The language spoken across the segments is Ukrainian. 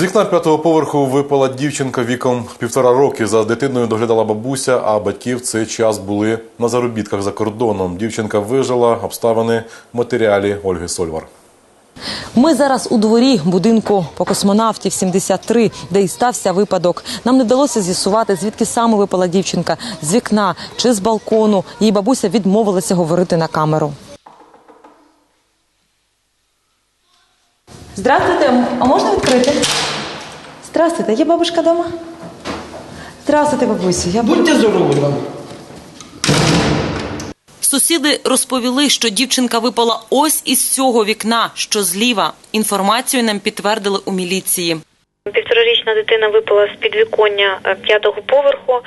З вікна п'ятого поверху випала дівчинка віком півтора роки. За дитиною доглядала бабуся, а батьки в цей час були на заробітках за кордоном. Дівчинка вижила обставини в матеріалі Ольги Сольвар. Ми зараз у дворі будинку по космонавтів 73, де і стався випадок. Нам не вдалося з'ясувати, звідки саме випала дівчинка з вікна чи з балкону. Її бабуся відмовилася говорити на камеру. Здравствуйте, а можна відкрити? Здравствуйте, є бабушка вдома? Здравствуйте, бабусю. Я Будьте здорові вам. Сусіди розповіли, що дівчинка випала ось із цього вікна, що зліва. Інформацію нам підтвердили у міліції. Півторарічна дитина випала з підвіконня е, п'ятого поверху.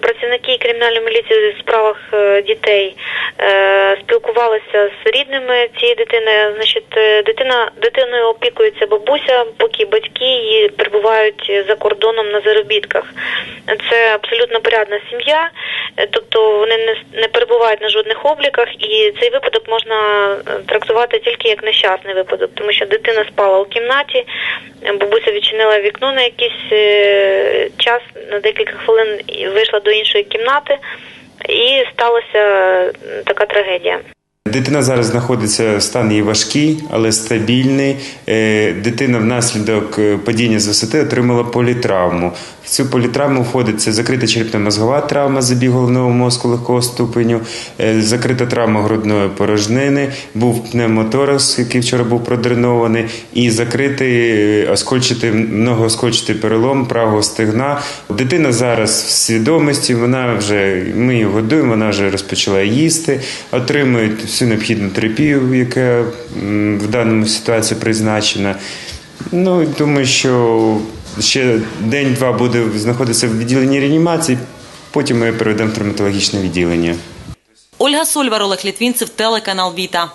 Працівники кримінальної міліції у справах е, дітей спілкувалися з рідними цієї дитини. Значить, е, дитина дитиною опікується бабуся, поки батьки її перебувають за кордоном на заробітках. Це абсолютно порядна сім'я, е, тобто вони не, не перебувають на жодних обліках, і цей випадок можна е, трактувати тільки як нещасний випадок, тому що дитина спала у кімнаті, е, бабуся відчинила вікно на якийсь е, час, на декілька хвилин і вийшла до іншої кімнати, і сталася е, така трагедія. Дитина зараз знаходиться в стані важкий, але стабільний. Е, Дитина внаслідок е, падіння з висоти отримала політравму. В цю політравму входить це закрита черепно-мозгова травма забіг головного мозку легкого ступеню, е, закрита травма грудної порожнини, був пневмоторакс, який вчора був продренований, і закритий оскольчатий, многооскольчатий перелом правого стегна. Дитина зараз в свідомості, вона вже ми її годуємо, вона вже розпочала їсти, отримує всю необхідну терапію, яка в даному ситуації призначена. Ну, думаю, що ще день-два буде знаходитися в відділенні реанімації, потім ми перейдемо в травматологічне відділення. Ольга Сольвар, Олег Літвінцев, телеканал Віта.